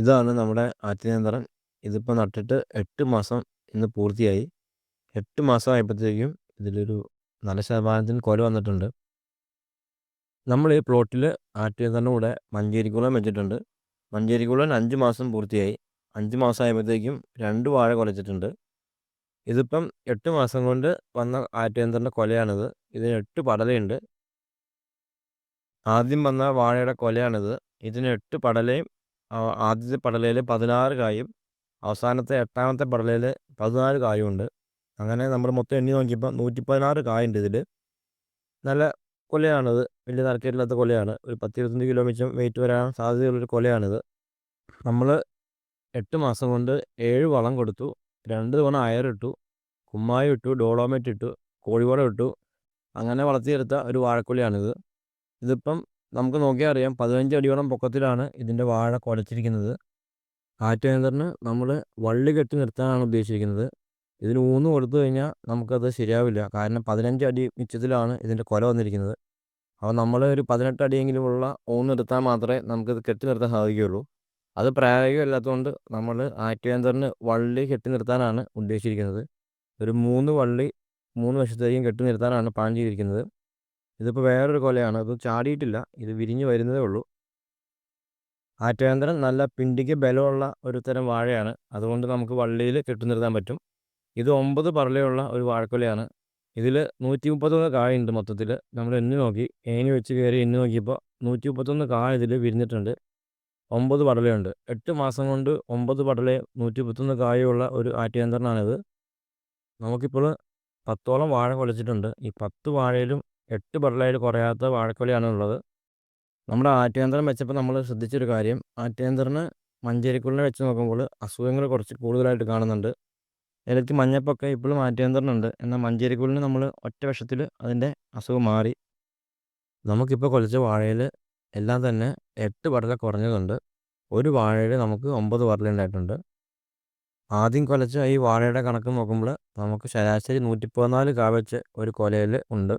ഇതാണ് നമ്മുടെ ആറ്റിനേന്ത്രം ഇതിപ്പോൾ നട്ടിട്ട് എട്ട് മാസം ഇന്ന് പൂർത്തിയായി. എട്ട് മാസം ആയപ്പോഴത്തേക്കും ഇതിലൊരു നല്ല ശതമാനത്തിന് കൊല വന്നിട്ടുണ്ട്. നമ്മൾ ഈ പ്ലോട്ടിൽ ആറ്റുനേന്ത്രന്റെ കൂടെ മഞ്ചേരിക്കുളം വെച്ചിട്ടുണ്ട്. മഞ്ചേരിക്കുളം അഞ്ച് മാസം പൂർത്തിയായി. അഞ്ച് മാസം ആയപ്പോഴത്തേക്കും രണ്ട് വാഴ കൊലച്ചിട്ടുണ്ട്. ഇതിപ്പം എട്ട് മാസം കൊണ്ട് വന്ന ആറ്റുനേന്ത്രന്റെ കൊലയാണിത്. ഇതിന് എട്ട് പടലയുണ്ട്. ആദ്യം വന്ന വാഴയുടെ കൊലയാണിത്. ഇതിന് എട്ട് പടലയും ആദ്യത്തെ പടലയിൽ പതിനാറ് കായും അവസാനത്തെ എട്ടാമത്തെ പടലയിൽ പതിനാല് കായും ഉണ്ട്. അങ്ങനെ നമ്മൾ മൊത്തം എണ്ണി നോക്കിയപ്പോൾ നൂറ്റി പതിനാറ് കായുണ്ട് ഇതിൽ നല്ല കൊലയാണിത്. വലിയ തരക്കേടില്ലാത്ത കൊലയാണ്. ഒരു പത്ത് ഇരുപത്തഞ്ച് കിലോ മിച്ചം വെയിറ്റ് വരാൻ സാധ്യതയുള്ളൊരു കൊലയാണിത്. നമ്മൾ എട്ട് മാസം കൊണ്ട് ഏഴ് വളം കൊടുത്തു. രണ്ട് തവണ അയറിട്ടു കുമ്മായം ഇട്ടു ഡോളോമേറ്റ് ഇട്ടു കോഴിവളം ഇട്ടു. അങ്ങനെ വളർത്തിയെടുത്ത ഒരു വാഴക്കൊലയാണിത്. ഇതിപ്പം നമുക്ക് നോക്കിയാൽ അറിയാം പതിനഞ്ച് അടിയോളം പൊക്കത്തിലാണ് ഇതിന്റെ വാഴ കുലച്ചിരിക്കുന്നത്. ആറ്റുനേന്ത്രന് നമ്മൾ വള്ളി കെട്ടി നിർത്താനാണ് ഉദ്ദേശിച്ചിരിക്കുന്നത് ഇതിന് ഊന്ന് കൊടുത്തു കഴിഞ്ഞാൽ നമുക്കത് ശരിയാവില്ല. കാരണം പതിനഞ്ച് അടി മിച്ചത്തിലാണ് ഇതിന്റെ കൊല വന്നിരിക്കുന്നത്. അപ്പോൾ നമ്മൾ ഒരു പതിനെട്ട് അടിയെങ്കിലുമുള്ള ഊന്ന് എടുത്താൽ മാത്രമേ നമുക്കിത് കെട്ടി നിർത്താൻ സാധിക്കുകയുള്ളൂ. അത് പ്രായോഗികമല്ലാത്തതുകൊണ്ട് നമ്മൾ ആറ്റുകേന്ദ്രന് വള്ളി കെട്ടി നിർത്താനാണ് ഉദ്ദേശിച്ചിരിക്കുന്നത്. ഒരു മൂന്ന് വള്ളി മൂന്ന് വശത്തേക്കും കെട്ടി നിർത്താനാണ് പ്ലാൻ ചെയ്തിരിക്കുന്നത്. ഇതിപ്പോൾ വേറൊരു കൊലയാണ്. അത് ചാടിയിട്ടില്ല. ഇത് വിരിഞ്ഞ് വരുന്നതേ ഉള്ളൂ. ആറ്റുനേന്ത്രൻ നല്ല പിണ്ടിക്ക് ബലമുള്ള ഒരു തരം വാഴയാണ്. അതുകൊണ്ട് നമുക്ക് വള്ളിയിൽ കെട്ടുനിർത്താൻ പറ്റും. ഇത് ഒമ്പത് പറലയുള്ള ഒരു വാഴക്കൊലയാണ്. ഇതിൽ നൂറ്റി മുപ്പത്തൊന്ന് കായുണ്ട് മൊത്തത്തിൽ നമ്മൾ എണ്ണി നോക്കി. ഏണി വെച്ച് കയറി എണ്ണി നോക്കിയപ്പോൾ നൂറ്റി മുപ്പത്തൊന്ന് കായ ഇതിൽ വിരിഞ്ഞിട്ടുണ്ട്. ഒമ്പത് പടലയുണ്ട്. എട്ട് മാസം കൊണ്ട് ഒമ്പത് പടലയും നൂറ്റി മുപ്പത്തൊന്ന് കായുള്ള ഒരു ആറ്റുനേന്ത്രനാണിത് നമുക്കിപ്പോൾ പത്തോളം വാഴ കൊലച്ചിട്ടുണ്ട്. ഈ പത്ത് വാഴയിലും എട്ട് ബർലായിട്ട് കുറയാത്ത വാഴക്കൊലയാണ് ഉള്ളത് നമ്മുടെ ആറ്റുനേന്ത്രൻ വെച്ചപ്പോൾ നമ്മൾ ശ്രദ്ധിച്ചൊരു കാര്യം. ആറ്റുനേന്ത്രന് മഞ്ചേരിക്കുള്ളിനെ വെച്ച് നോക്കുമ്പോൾ അസുഖങ്ങൾ കുറച്ച് കൂടുതലായിട്ട് കാണുന്നുണ്ട്. ഇലയ്ക്ക് മഞ്ഞപ്പൊക്കെ ഇപ്പോഴും ആറ്റുനേന്ത്രനുണ്ട് എന്നാൽ മഞ്ചേരിക്കുള്ളിന് നമ്മൾ ഒറ്റ വിഷത്തിൽ അതിന്റെ അസുഖം മാറി. നമുക്കിപ്പോൾ കൊലച്ച വാഴയിൽ എല്ലാം തന്നെ എട്ട് പടല കുറഞ്ഞതുണ്ട്. ഒരു വാഴയിൽ നമുക്ക് ഒമ്പത് പടല ഉണ്ടായിട്ടുണ്ട്. ആദ്യം കൊലച്ച ഈ വാഴയുടെ കണക്ക് നോക്കുമ്പോൾ നമുക്ക് ശരാശരി നൂറ്റി പതിനാല് കാ വെച്ച് ഒരു കൊലയിൽ ഉണ്ട്.